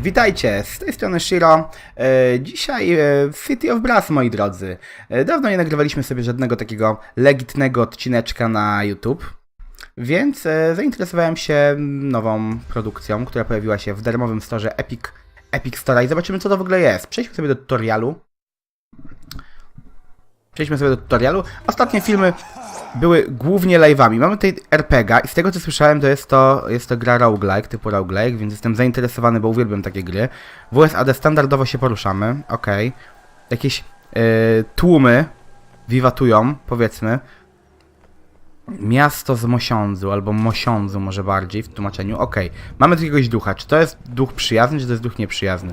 Witajcie, z tej strony Shiro. E, dzisiaj e, City of Brass, moi drodzy. E, dawno nie nagrywaliśmy sobie żadnego takiego legitnego odcineczka na YouTube, więc zainteresowałem się nową produkcją, która pojawiła się w darmowym storze Epic, Epic Store i zobaczymy co to w ogóle jest. Przejdźmy sobie do tutorialu. Przejdźmy sobie do tutorialu. Ostatnie filmy były głównie live'ami. Mamy tutaj RPGa i z tego co słyszałem to jest to, jest to gra roguelike, typu roguelike, więc jestem zainteresowany, bo uwielbiam takie gry. W USAD standardowo się poruszamy, ok. Jakieś yy, tłumy wiwatują, powiedzmy. Miasto z Mosiądzu, albo Mosiądzu może bardziej w tłumaczeniu, ok. Mamy tu jakiegoś ducha, czy to jest duch przyjazny, czy to jest duch nieprzyjazny?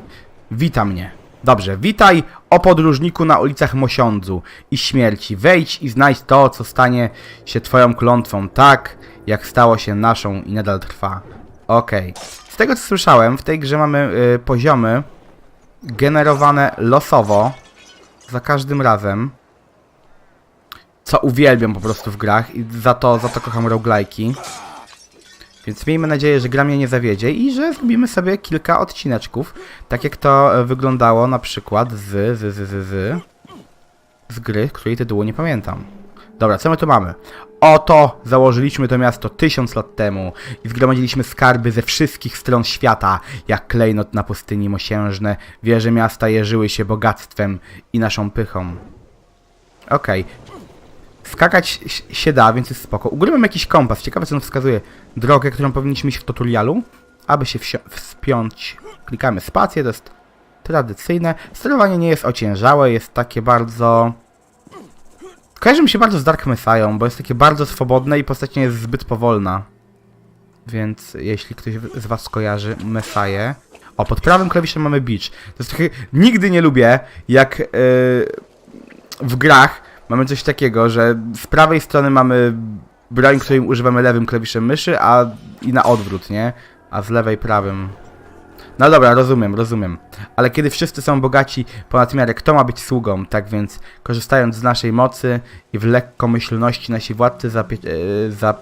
Wita mnie. Dobrze, witaj o podróżniku na ulicach Mosiądzu i śmierci. Wejdź i znajdź to, co stanie się twoją klątwą, tak jak stało się naszą i nadal trwa. Okej. Z tego co słyszałem, w tej grze mamy y, poziomy generowane losowo za każdym razem. Co uwielbiam po prostu w grach i za to, za to kocham roguelike'i. Więc miejmy nadzieję, że gra mnie nie zawiedzie i że zrobimy sobie kilka odcineczków, tak jak to e, wyglądało na przykład z, z, z, z, z, z gry, której tytułu nie pamiętam. Dobra, co my tu mamy? Oto założyliśmy to miasto tysiąc lat temu i zgromadziliśmy skarby ze wszystkich stron świata, jak klejnot na pustyni mosiężne. Wieże miasta jeżyły się bogactwem i naszą pychą. Okej, Skakać się da, więc jest spoko. U góry mam jakiś kompas. Ciekawe, co on wskazuje. Drogę, którą powinniśmy iść w tutorialu. Aby się wspiąć, klikamy spację, to jest tradycyjne. Sterowanie nie jest ociężałe, jest takie bardzo... Kojarzy mi się bardzo z Dark Messiah, bo jest takie bardzo swobodne i postać nie jest zbyt powolna. Więc jeśli ktoś z was kojarzy Messiah... O, pod prawym klawiszem mamy beach. To jest trochę... Nigdy nie lubię, jak yy, w grach mamy coś takiego, że z prawej strony mamy broń, której używamy lewym klawiszem myszy, a i na odwrót, nie? A z lewej prawym. No dobra, rozumiem, rozumiem. Ale kiedy wszyscy są bogaci ponad miarę, kto ma być sługą? Tak więc, korzystając z naszej mocy i w lekkomyślności nasi władcy zapie- e, za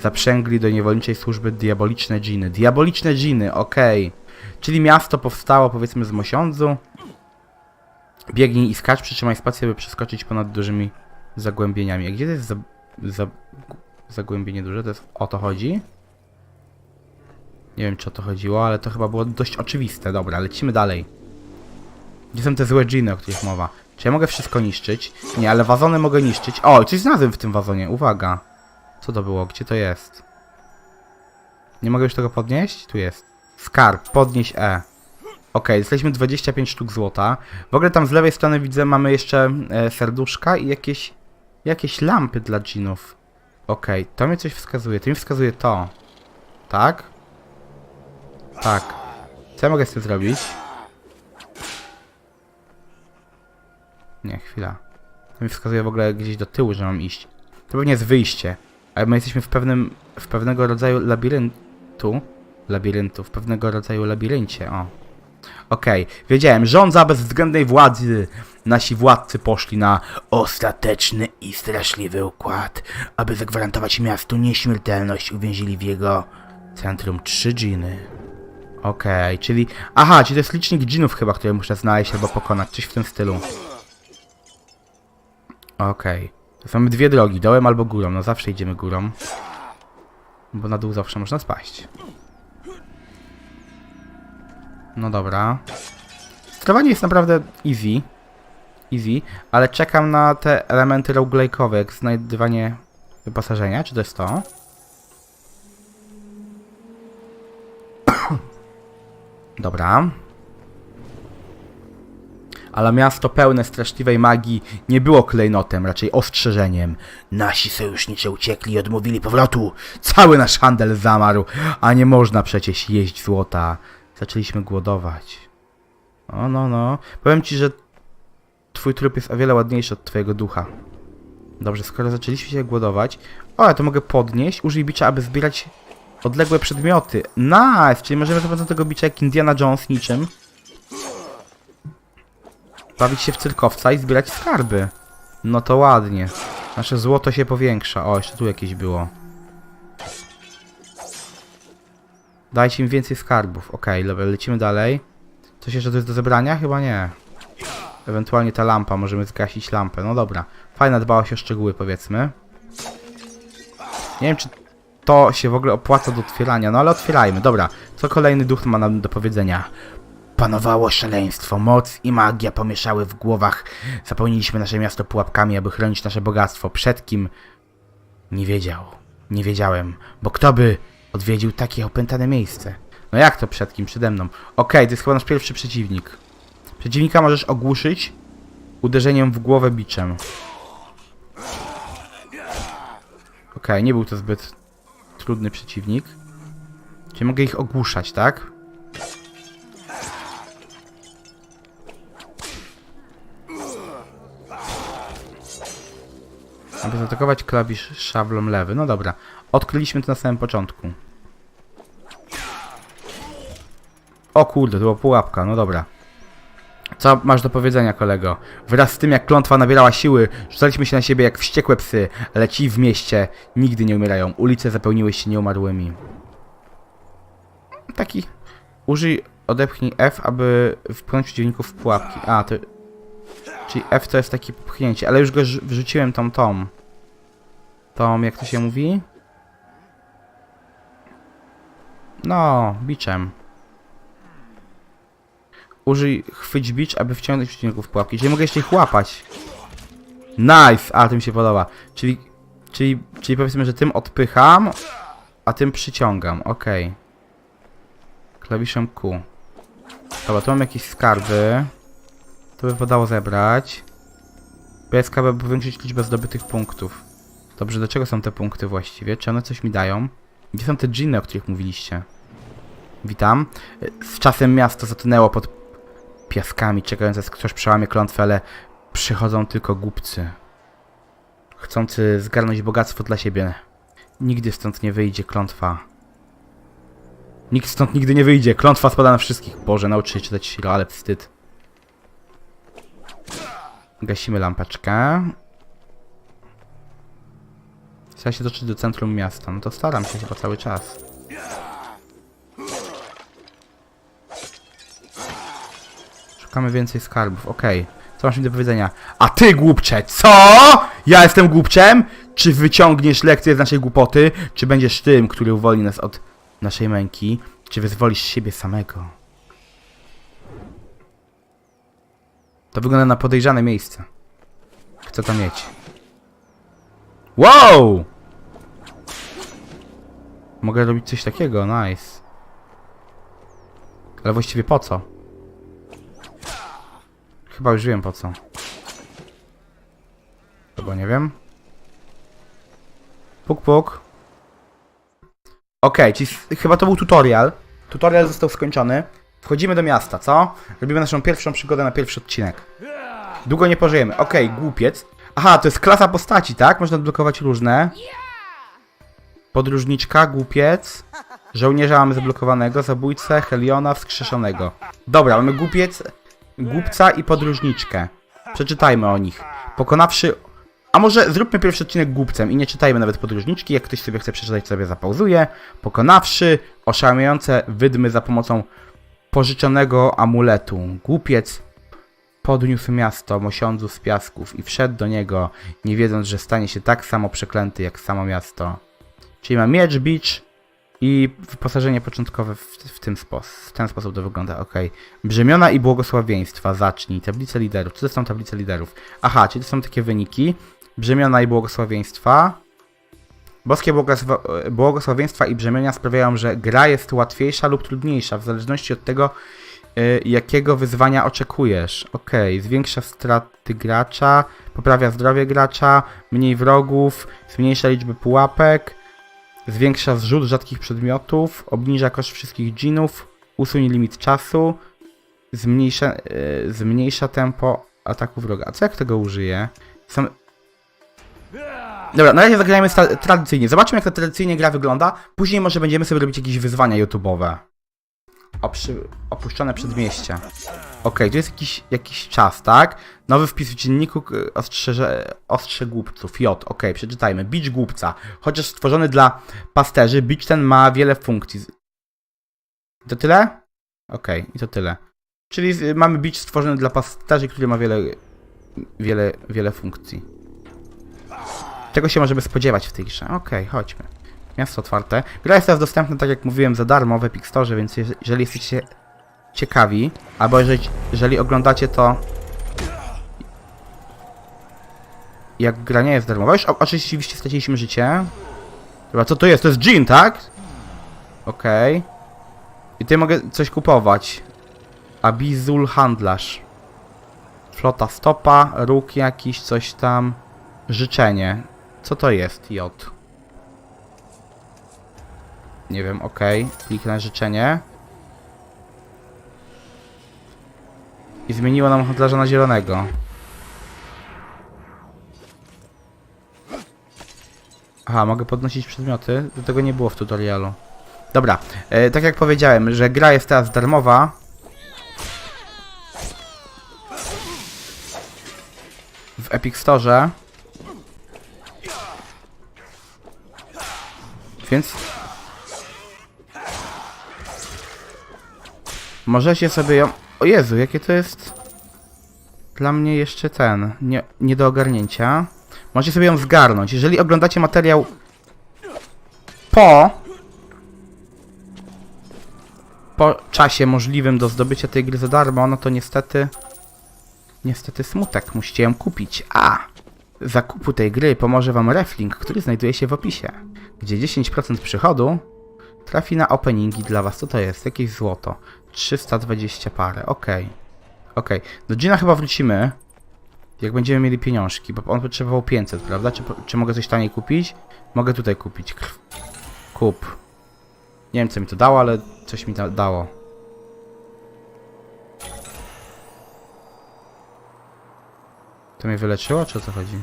zaprzęgli do niewolniczej służby diaboliczne dżiny. Diaboliczne dżiny, okej. Czyli miasto powstało powiedzmy z Mosiądzu. Biegnij i skacz, przytrzymaj spację, by przeskoczyć ponad dużymi zagłębieniami. A gdzie to jest za, za, zagłębienie duże? To jest o to chodzi? Nie wiem, czy o to chodziło, ale to chyba było dość oczywiste. Dobra, lecimy dalej. Gdzie są te złe dżiny, o których mowa? Czy ja mogę wszystko niszczyć? Nie, ale wazony mogę niszczyć. O, coś znalazłem w tym wazonie, uwaga. Co to było? Gdzie to jest? Nie mogę już tego podnieść? Tu jest. Skarb, podnieś E. Okej, dostaliśmy 25 sztuk złota. W ogóle tam z lewej strony widzę, mamy jeszcze e, serduszka i jakieś, jakieś lampy dla dżinów. Okej, to mnie coś wskazuje. To mi wskazuje to. Tak? Tak. Co ja mogę z tym zrobić? Nie, chwila. To mi wskazuje w ogóle gdzieś do tyłu, że mam iść. To pewnie jest wyjście. Ale my jesteśmy w pewnym, w pewnego rodzaju labiryntu. Labiryntu, w pewnego rodzaju labiryncie, o. Okej, wiedziałem, rządza bezwzględnej władzy. Nasi władcy poszli na ostateczny i straszliwy układ. Aby zagwarantować miastu nieśmiertelność, uwięzili w jego centrum trzy dżiny. Okej, czyli... Aha, czyli to jest licznik dżinów chyba, które muszę znaleźć albo pokonać, coś w tym stylu. Okej. To mamy dwie drogi, dołem albo górą. No zawsze idziemy górą. Bo na dół zawsze można spaść. No dobra. Sterowanie jest naprawdę easy. Easy, ale czekam na te elementy roguelike'owe, jak znajdywanie wyposażenia. Czy to jest to? Dobra. Ale miasto pełne straszliwej magii nie było klejnotem, raczej ostrzeżeniem. Nasi sojusznicze uciekli i odmówili powrotu. Cały nasz handel zamarł, a nie można przecież jeść złota. Zaczęliśmy głodować. O, no, no. Powiem ci, że twój trup jest o wiele ładniejszy od twojego ducha. Dobrze, skoro zaczęliśmy się głodować... O, ja to mogę podnieść. Użyj bicza, aby zbierać odległe przedmioty. Nice! Czyli możemy za pomocą tego bicza jak Indiana Jones niczym bawić się w cyrkowca i zbierać skarby. No to ładnie. Nasze złoto się powiększa. O, jeszcze tu jakieś było. Dajcie im więcej skarbów. Okej, dobra, lecimy dalej. Coś jeszcze to jest do zebrania? Chyba nie. Ewentualnie ta lampa, możemy zgasić lampę. No dobra. Fajna dbałość o szczegóły, powiedzmy. Nie wiem, czy to się w ogóle opłaca do otwierania, no ale otwierajmy. Dobra, co kolejny duch ma nam do powiedzenia? Panowało szaleństwo, moc i magia pomieszały w głowach. Zapełniliśmy nasze miasto pułapkami, aby chronić nasze bogactwo. Przed kim? Nie wiedział. Nie wiedziałem, bo kto by odwiedził takie opętane miejsce? No jak to przed kim? Przede mną. Okej, to jest chyba nasz pierwszy przeciwnik. Przeciwnika możesz ogłuszyć uderzeniem w głowę biczem. Okej, nie był to zbyt trudny przeciwnik. Czyli mogę ich ogłuszać, tak? Aby zaatakować klawisz szablą lewy. No dobra. Odkryliśmy to na samym początku. O kurde, to była pułapka. No dobra. Co masz do powiedzenia, kolego? Wraz z tym, jak klątwa nabierała siły, rzucaliśmy się na siebie jak wściekłe psy, ale ci w mieście nigdy nie umierają. Ulice zapełniły się nieumarłymi. Taki. Użyj, odepchnij F, aby wpchnąć przeciwników w pułapki. A, to... Czyli F to jest takie popchnięcie, ale już go rzu- wrzuciłem tą tą. Tą, jak to się mówi? No, biczem. Użyj chwyć bicz, aby wciągnąć przeciwników w pułapki. Czyli mogę jeszcze ich łapać. Nice! A, to mi się podoba. Czyli, czyli, czyli powiedzmy, że tym odpycham, a tym przyciągam. Okej. Klawiszem Q. Dobra, tu mam jakieś skarby. To by podało zebrać. PSK by powiększyć liczbę zdobytych punktów. Dobrze, do czego są te punkty właściwie? Czy one coś mi dają? Gdzie są te dżiny, o których mówiliście? Witam. Z czasem miasto zatonęło pod piaskami, czekając aż ktoś przełamie klątwę, ale przychodzą tylko głupcy. Chcący zgarnąć bogactwo dla siebie. Nigdy stąd nie wyjdzie klątwa. Nikt stąd nigdy nie wyjdzie. Klątwa spada na wszystkich. Boże, nauczy się czytać ale wstyd. Gasimy lampeczkę. Chcę się dotrzeć do centrum miasta. No to staram się chyba cały czas. Szukamy więcej skarbów, okej. Co masz mi do powiedzenia? A ty głupcze, co? Ja jestem głupczem? Czy wyciągniesz lekcję z naszej głupoty? Czy będziesz tym, który uwolni nas od naszej męki? Czy wyzwolisz siebie samego? To wygląda na podejrzane miejsce. Chcę to mieć. Wow! Mogę robić coś takiego, nice. Ale właściwie po co? Chyba już wiem po co. Chyba nie wiem. Puk puk. Okej, s- chyba to był tutorial. Tutorial został skończony. Wchodzimy do miasta, co? Robimy naszą pierwszą przygodę na pierwszy odcinek. Długo nie pożyjemy. Okej, głupiec. Aha, to jest klasa postaci, tak? Można odblokować różne. Podróżniczka, głupiec. Żołnierza mamy zablokowanego, zabójcę, Heliona, wskrzeszonego. Dobra, mamy głupiec, głupca i podróżniczkę. Przeczytajmy o nich. Pokonawszy... A może zróbmy pierwszy odcinek głupcem i nie czytajmy nawet podróżniczki. Jak ktoś sobie chce przeczytać, sobie zapauzuje. Pokonawszy oszałamiające wydmy za pomocą pożyczonego amuletu. Głupiec podniósł miasto mosiądzu z piasków i wszedł do niego, nie wiedząc, że stanie się tak samo przeklęty jak samo miasto. Czyli ma miecz, bicz i wyposażenie początkowe w, w, tym sposób. W ten sposób to wygląda, ok. Brzemiona i błogosławieństwa, zacznij. Tablice liderów. Co to są tablice liderów? Aha, czyli to są takie wyniki. Brzemiona i błogosławieństwa. Boskie błogosła błogosławieństwa i brzemienia sprawiają, że gra jest łatwiejsza lub trudniejsza, w zależności od tego, y, jakiego wyzwania oczekujesz. Ok, zwiększa straty gracza, poprawia zdrowie gracza, mniej wrogów, zmniejsza liczbę pułapek, zwiększa zrzut rzadkich przedmiotów, obniża koszt wszystkich dżinów, usunie limit czasu, zmniejsza, y, zmniejsza tempo ataku wroga. A co jak tego użyję? Są... Dobra, na razie zagrajmy sta- tradycyjnie. Zobaczmy jak ta tradycyjnie gra wygląda. Później może będziemy sobie robić jakieś wyzwania YouTube'owe. Oprzy... Opuszczone przedmieście. Okej, to jest jakiś, jakiś czas, tak? Nowy wpis w dzienniku ostrzeże, ostrze głupców. J, okej, przeczytajmy. Bicz głupca. Chociaż stworzony dla pasterzy, bicz ten ma wiele funkcji. I to tyle? Okej, i to tyle. Czyli mamy beach stworzony dla pasterzy, który ma wiele, wiele, wiele funkcji. Czego się możemy spodziewać w tej grze? Okej, chodźmy. Miasto otwarte. Gra jest teraz dostępna, tak jak mówiłem, za darmo w Epic Store, więc jeż- jeżeli jesteście ciekawi, albo jeżeli, jeżeli oglądacie to jak gra nie jest darmowa. Już oczywiście straciliśmy życie. Dobra, co to jest? To jest Jean, tak? Okej. I tutaj mogę coś kupować. Abizul handlarz. Flota stopa, róg jakiś, coś tam. Życzenie. Co to jest? J. Nie wiem, okej. Kliknę życzenie. I zmieniło nam handlarza na zielonego. Aha, mogę podnosić przedmioty. Do tego nie było w tutorialu. Dobra, e, tak jak powiedziałem, że gra jest teraz darmowa. W Epic Store. Więc możecie sobie ją... O Jezu, jakie to jest dla mnie jeszcze ten, nie, nie do ogarnięcia. Możecie sobie ją zgarnąć. Jeżeli oglądacie materiał po po czasie możliwym do zdobycia tej gry za darmo, no to niestety niestety smutek, musicie ją kupić. A zakupu tej gry pomoże wam reflink, który znajduje się w opisie, gdzie 10% przychodu trafi na openingi dla was. Co to jest? Jakieś złoto. 320 parę, okej. Okej, do Gina chyba wrócimy. Jak będziemy mieli pieniążki, bo on potrzebował 500, prawda? Czy, czy mogę coś taniej kupić? Mogę tutaj kupić. Kup. Nie wiem co mi to dało, ale coś mi dało. To mnie wyleczyło, czy o co chodzi?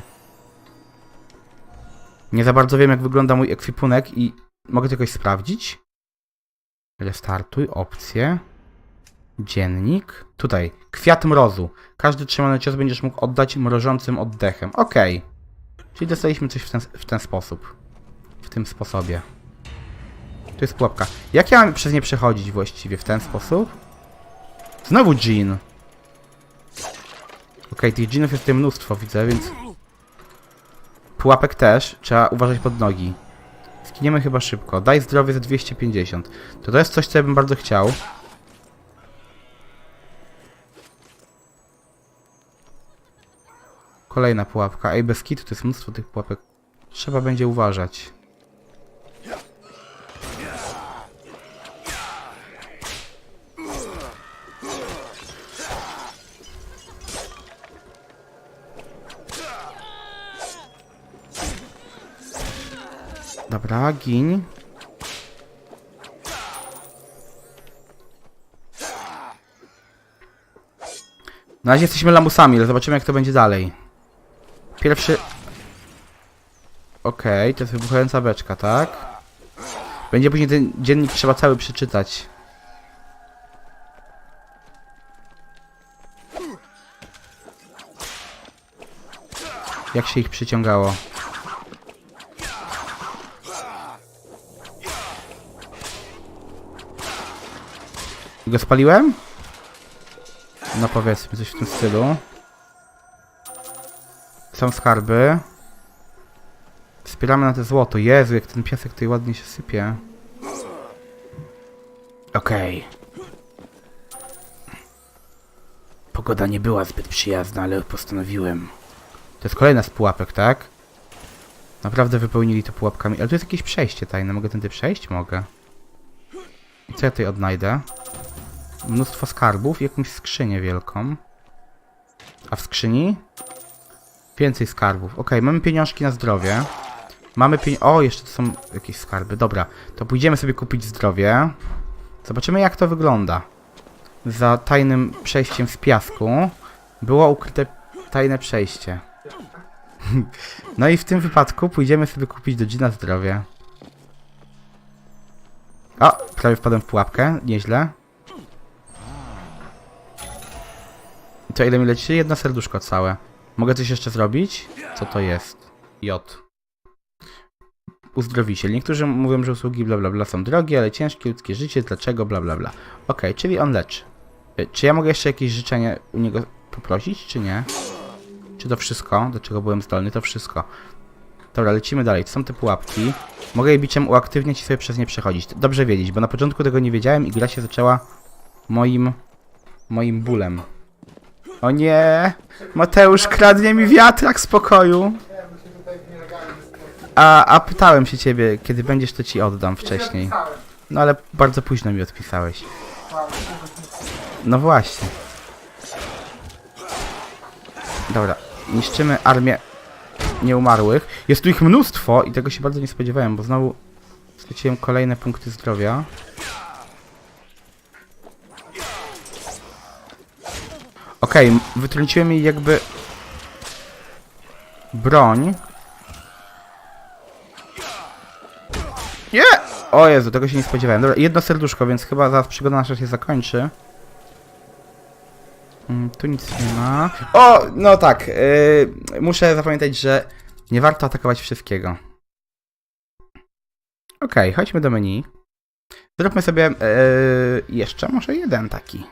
Nie za bardzo wiem jak wygląda mój ekwipunek i mogę to jakoś sprawdzić? Restartuj, opcje. Dziennik. Tutaj. Kwiat mrozu. Każdy trzymany cios będziesz mógł oddać mrożącym oddechem. Okej. Czyli dostaliśmy coś w ten, w ten sposób. W tym sposobie. Tu jest pułapka. Jak ja mam przez nie przechodzić właściwie? W ten sposób? Znowu Jean. Okej, tych Jeanów jest tutaj mnóstwo, widzę, więc... Pułapek też. Trzeba uważać pod nogi. Skiniemy chyba szybko. Daj zdrowie za 250. To to jest coś, co ja bym bardzo chciał. Kolejna pułapka. Ej, bez kitu to jest mnóstwo tych pułapek. Trzeba będzie uważać. Dobra, gin. Na razie jesteśmy lamusami, ale zobaczymy jak to będzie dalej. Pierwszy... Okej, to jest wybuchająca beczka, tak? Będzie później ten dziennik trzeba cały przeczytać. Jak się ich przyciągało? Go spaliłem? No powiedzmy coś w tym stylu. Są skarby. Wspieramy na to złoto. Jezu, jak ten piasek tutaj ładnie się sypie. Okej. Pogoda nie była zbyt przyjazna, ale postanowiłem. To jest kolejna z pułapek, tak? Naprawdę wypełnili to pułapkami. Ale tu jest jakieś przejście tajne. Mogę tędy przejść? Mogę. I co ja tutaj odnajdę? Mnóstwo skarbów i jakąś skrzynię wielką. A w skrzyni? Więcej skarbów. Ok, mamy pieniążki na zdrowie. Mamy pień... O, jeszcze to są jakieś skarby. Dobra, to pójdziemy sobie kupić zdrowie. Zobaczymy jak to wygląda. Za tajnym przejściem z piasku było ukryte tajne przejście. no i w tym wypadku pójdziemy sobie kupić do Gina zdrowie. O, prawie wpadłem w pułapkę. Nieźle. To ile mi leci? Jedno serduszko całe. Mogę coś jeszcze zrobić? Co to jest? J. uzdrowiciel. Niektórzy mówią, że usługi bla bla bla są drogie, ale ciężkie ludzkie życie, dlaczego bla bla bla. Okej, czyli on leczy. Y, Czy ja mogę jeszcze jakieś życzenie u niego poprosić, czy nie? Czy to wszystko? Do czego byłem zdolny? To wszystko. Dobra, lecimy dalej. To są te pułapki. Mogę je biczem uaktywniać i sobie przez nie przechodzić. Dobrze wiedzieć, bo na początku tego nie wiedziałem i gra się zaczęła moim... moim bólem. O nie! Mateusz kradnie mi wiatrak z pokoju. A, a pytałem się ciebie, kiedy będziesz, to ci oddam wcześniej. No ale bardzo późno mi odpisałeś. No właśnie. Dobra, niszczymy armię nieumarłych. Jest tu ich mnóstwo i tego się bardzo nie spodziewałem, bo znowu straciłem kolejne punkty zdrowia. Okej, okay, wytrąciłem jej jakby broń. Nie! O Jezu, tego się nie spodziewałem. Dobra, jedno serduszko, więc chyba zaraz przygoda nasza się zakończy. Mm, tu nic nie ma. O, no tak. Yy, muszę zapamiętać, że nie warto atakować wszystkiego. Okej, chodźmy do menu. Zróbmy sobie yy, jeszcze może jeden taki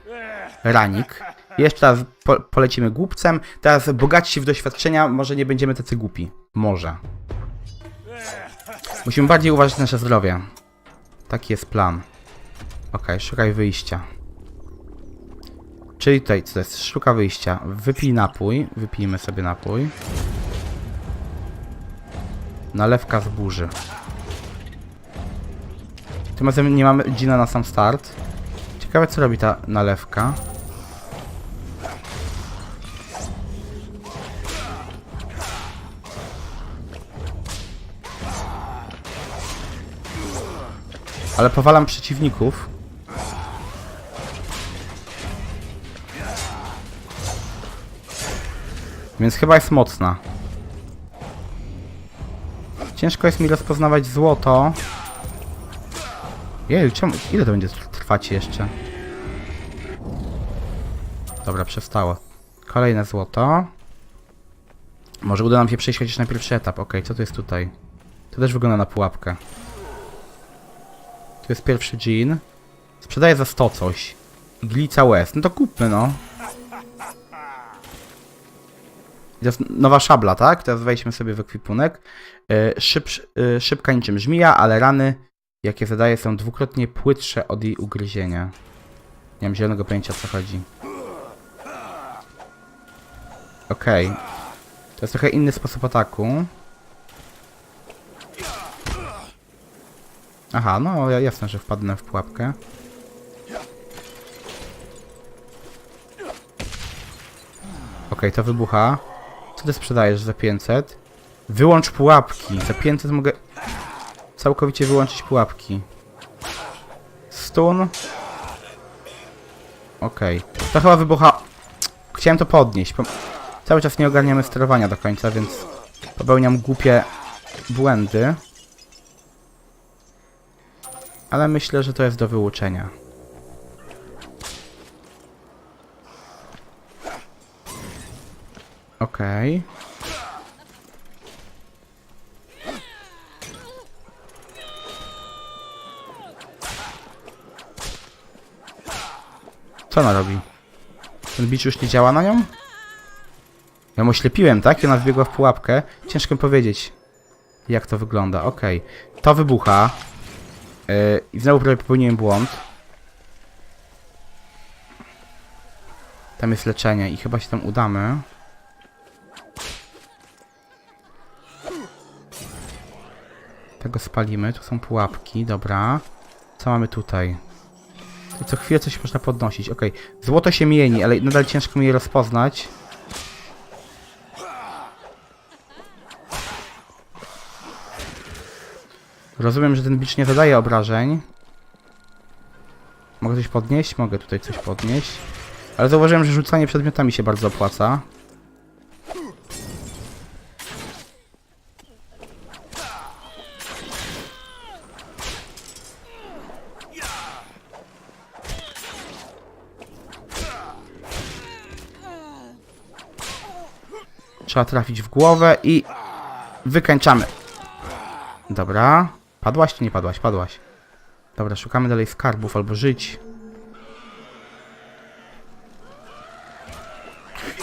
ranik. Jeszcze raz po, polecimy głupcem. Teraz bogaci w doświadczenia, może nie będziemy tacy głupi. Może. Musimy bardziej uważać na nasze zdrowie. Taki jest plan. Okej, szukaj wyjścia. Czyli tutaj, co to jest? Szuka wyjścia. Wypij napój. Wypijmy sobie napój. Nalewka z burzy. Tym razem nie mamy Gina na sam start. Ciekawe co robi ta nalewka. Ale powalam przeciwników. Więc chyba jest mocna. Ciężko jest mi rozpoznawać złoto. Jej, czemu? Ile to będzie trwać jeszcze? Dobra, przestało. Kolejne złoto. Może uda nam się przejść chociaż na pierwszy etap. Okej, co to jest tutaj? To też wygląda na pułapkę. Tu jest pierwszy jean. Sprzedaję za 100 coś. Glica West. No to kupmy, no. To jest nowa szabla, tak? Teraz wejdźmy sobie w ekwipunek. Yy, szyb, yy, szybka niczym żmija, ale rany, jakie zadaje, są dwukrotnie płytsze od jej ugryzienia. Nie mam zielonego pojęcia, o co chodzi. Okej. Okay. To jest trochę inny sposób ataku. Aha, no jasne, że wpadnę w pułapkę. Okay, to wybucha. Co ty sprzedajesz za 500? Wyłącz pułapki. Za 500 mogę całkowicie wyłączyć pułapki. Stun. Okay. To chyba wybucha... Chciałem to podnieść. Po... Cały czas nie ogarniamy sterowania do końca, więc popełniam głupie błędy. Ale myślę, że to jest do wyuczenia. Okej. Okay. Co ona robi? Ten bicz już nie działa na nią? Ja oślepiłem, tak? I ona wbiegła w pułapkę. Ciężko powiedzieć, jak to wygląda. Okej. Okay. To wybucha. Yy, I znowu prawie popełniłem błąd. Tam jest leczenie i chyba się tam udamy. Tego spalimy. Tu są pułapki, dobra. Co mamy tutaj? Tu co chwilę coś można podnosić. Ok, złoto się mieni, ale nadal ciężko mi je rozpoznać. Rozumiem, że ten bicz nie zadaje obrażeń. Mogę coś podnieść? Mogę tutaj coś podnieść. Ale zauważyłem, że rzucanie przedmiotami się bardzo opłaca. Trzeba trafić w głowę i wykańczamy. Dobra. Padłaś czy nie padłaś? Padłaś. Dobra, szukamy dalej skarbów albo żyć.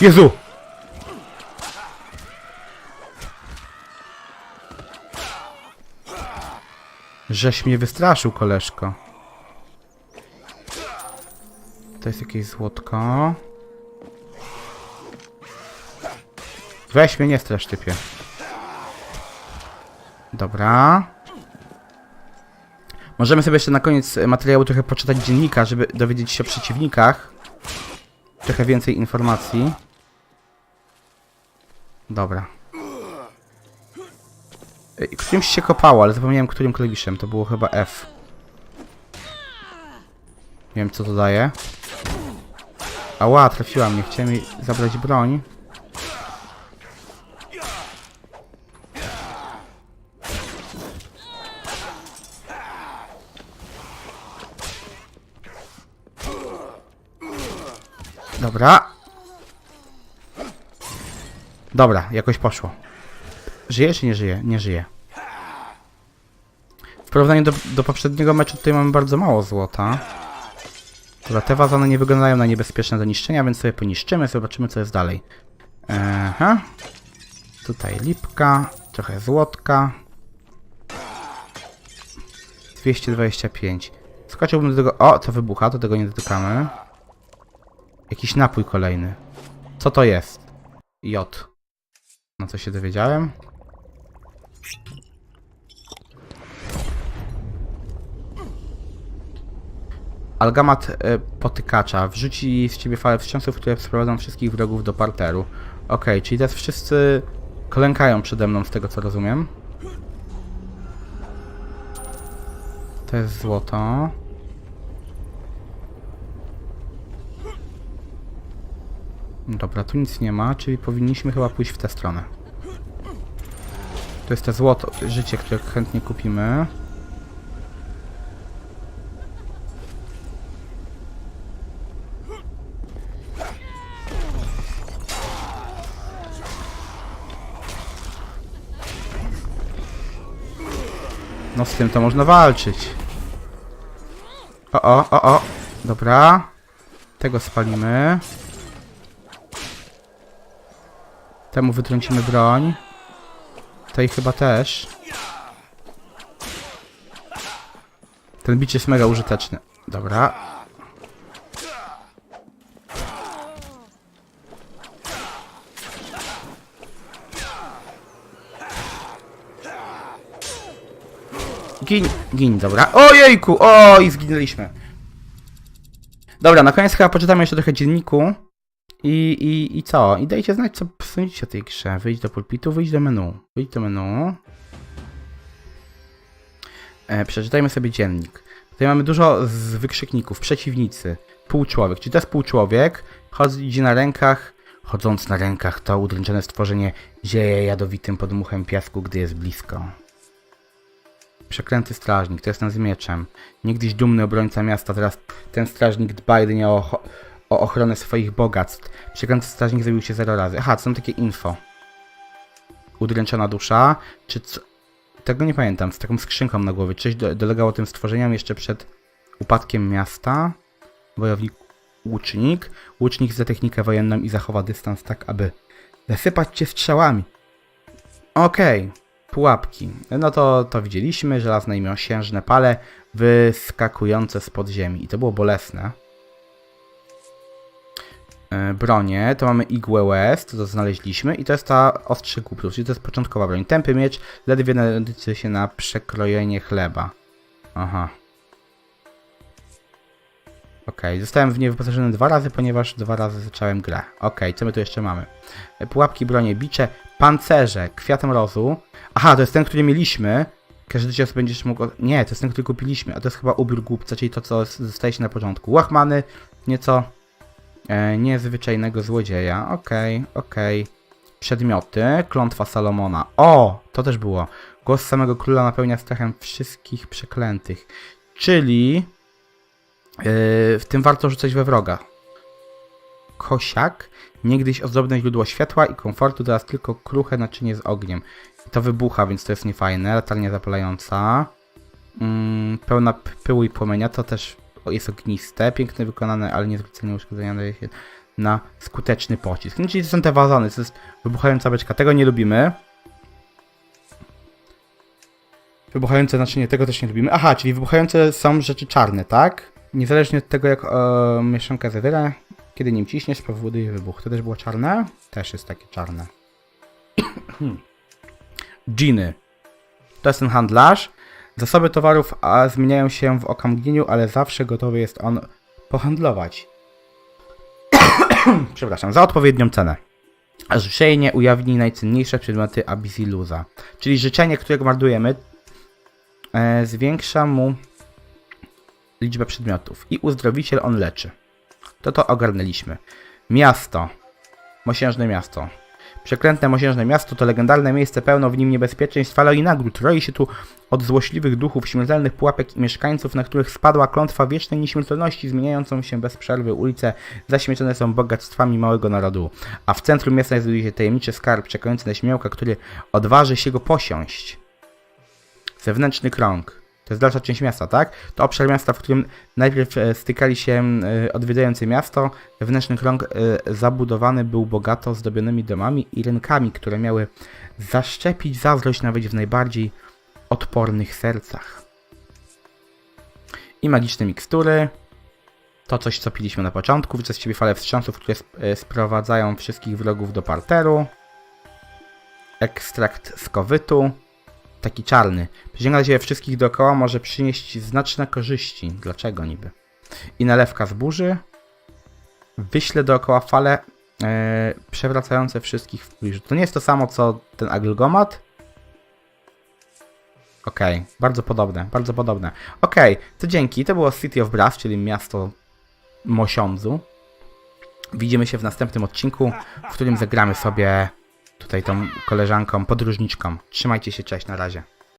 Jezu! Żeś mnie wystraszył, koleżko. To jest jakieś złotko. Weź mnie, nie strasz, typie. Dobra. Możemy sobie jeszcze na koniec materiału trochę poczytać dziennika, żeby dowiedzieć się o przeciwnikach. Trochę więcej informacji. Dobra. Ej, Którymś się kopało, ale zapomniałem którym klawiszem. To było chyba F. Nie wiem co to daje. Ała, trafiła mnie. Chciałem jej zabrać broń. Dobra. Dobra, jakoś poszło. Żyje czy nie żyje? Nie żyje. W porównaniu do, do poprzedniego meczu tutaj mamy bardzo mało złota. Dobra, te wazony nie wyglądają na niebezpieczne do niszczenia, więc sobie poniszczymy, zobaczymy co jest dalej. Aha. Tutaj lipka, trochę złotka. 225. Skoczyłbym do tego... O, to wybucha, do tego nie dotykamy. Jakiś napój kolejny. Co to jest? J. No co się dowiedziałem? Algamat e, potykacza. Wrzuci z ciebie falę wstrząsów, które sprowadzą wszystkich wrogów do parteru. Okej, czyli teraz wszyscy klękają przede mną, z tego co rozumiem. To jest złoto. Dobra, tu nic nie ma, czyli powinniśmy chyba pójść w tę stronę. To jest te złoto, życie, które chętnie kupimy. No z tym to można walczyć. O, o, o, o. Dobra. Tego spalimy. Temu wytrącimy broń. Tej chyba też. Ten bić jest mega użyteczny. Dobra. Gin, gin, dobra. Ojejku, oj, zginęliśmy. Dobra, na koniec chyba poczytamy jeszcze trochę dzienniku. I, i, I co? I dajcie znać, co sądzicie o tej grze. Wyjdź do pulpitu, wyjdź do menu. Wyjdź do menu. E, przeczytajmy sobie dziennik. Tutaj mamy dużo z wykrzykników. Przeciwnicy. Półczłowiek. Czyli to jest półczłowiek. Chodzi na rękach. Chodząc na rękach to udręczone stworzenie zieje jadowitym podmuchem piasku, gdy jest blisko. Przeklęty strażnik, to jest ten z mieczem. Niegdyś dumny obrońca miasta, teraz ten strażnik dba jedynie o, o ochronę swoich bogactw. Przeklęty strażnik zabił się zero razy. Aha, są takie info. Udręczona dusza, czy co? Tego nie pamiętam, z taką skrzynką na głowie. Do, dolegało tym stworzeniom jeszcze przed upadkiem miasta. Wojownik łucznik. Łucznik za technikę wojenną i zachowa dystans tak, aby zasypać cię strzałami. Okej, pułapki. No to, to widzieliśmy, żelazne i miłosiężne pale wyskakujące z podziemi. I to było bolesne. E, Bronie, to mamy igłę West, to znaleźliśmy i to jest ta ostrze kuprów, czyli to jest początkowa broń. Tępy miecz ledwie nadaje się na przekrojenie chleba. Aha. Okej, zostałem w nie wyposażony dwa razy, ponieważ dwa razy zacząłem grę. Okej, co my tu jeszcze mamy? E, Pułapki, bronie, bicze, pancerze, kwiat mrozu. Aha, to jest ten, który mieliśmy. Każdy cios będziesz mógł... Nie, to jest ten, który kupiliśmy, a to jest chyba ubiór głupca, czyli to, co zostaje się na początku. Łachmany, nieco e, niezwyczajnego złodzieja. Okej, okej. Przedmioty, klątwa Salomona. O, to też było. Głos samego króla napełnia strachem wszystkich przeklętych. Czyli yy, w tym warto rzucać we wroga. kosiak, niegdyś ozdobne źródło światła i komfortu, teraz tylko kruche naczynie z ogniem. I to wybucha, więc to jest niefajne. Latarnia zapalająca. Mm, pełna pyłu i płomienia, to też jest ogniste, piękne wykonane, ale niezwykle uszkodzenia daje się na skuteczny pocisk. No, czyli to są te wazony, to jest wybuchająca beczka, tego nie lubimy. Wybuchające naczynie, tego też nie lubimy. Aha, czyli wybuchające są rzeczy czarne, tak? Niezależnie od tego, jak e, mieszanka zawiera, kiedy nim ciśniesz, powoduje wybuch. To też było czarne? Też jest takie czarne. Dżiny. To jest ten handlarz. Zasoby towarów a, zmieniają się w okamgnieniu, ale zawsze gotowy jest on pohandlować. Przepraszam, za odpowiednią cenę. A życzenie ujawni najcenniejsze przedmioty Abiziluza. Czyli życzenie, którego mordujemy, e, zwiększa mu liczbę przedmiotów. I uzdrowiciel on leczy. To to ogarnęliśmy. Miasto. Mosiężne miasto. Przeklęte mosiężne miasto to legendarne miejsce pełno w nim niebezpieczeństw, ale i nagród. Roi się tu od złośliwych duchów, śmiertelnych pułapek i mieszkańców, na których spadła klątwa wiecznej nieśmiertelności, zmieniającą się bez przerwy. Ulice zaśmiecone są bogactwami małego narodu, a w centrum miasta znajduje się tajemniczy skarb czekający na śmiałka, który odważy się go posiąść. Zewnętrzny krąg. To jest dalsza część miasta, tak? To obszar miasta, w którym najpierw e, stykali się e, odwiedzający miasto. Wewnętrzny krąg e, zabudowany był bogato zdobionymi domami i rynkami, które miały zaszczepić zazdrość nawet w najbardziej odpornych sercach. I magiczne mikstury. To coś, co piliśmy na początku. Z ciebie falę wstrząsów, które sp- sprowadzają wszystkich wrogów do parteru. Ekstrakt skowytu. Taki czarny. Przyciąga do siebie wszystkich dookoła może przynieść znaczne korzyści. Dlaczego niby? I nalewka z burzy. Wyślę dookoła fale e, przewracające wszystkich w pobliżu. To nie jest to samo, co ten aglgomat. Okej, bardzo podobne, bardzo podobne. Okej, to dzięki. To było City of Brass, czyli miasto Mosiądzu. Widzimy się w następnym odcinku, w którym zagramy sobie tutaj tą koleżanką, podróżniczką. Trzymajcie się, cześć, na razie.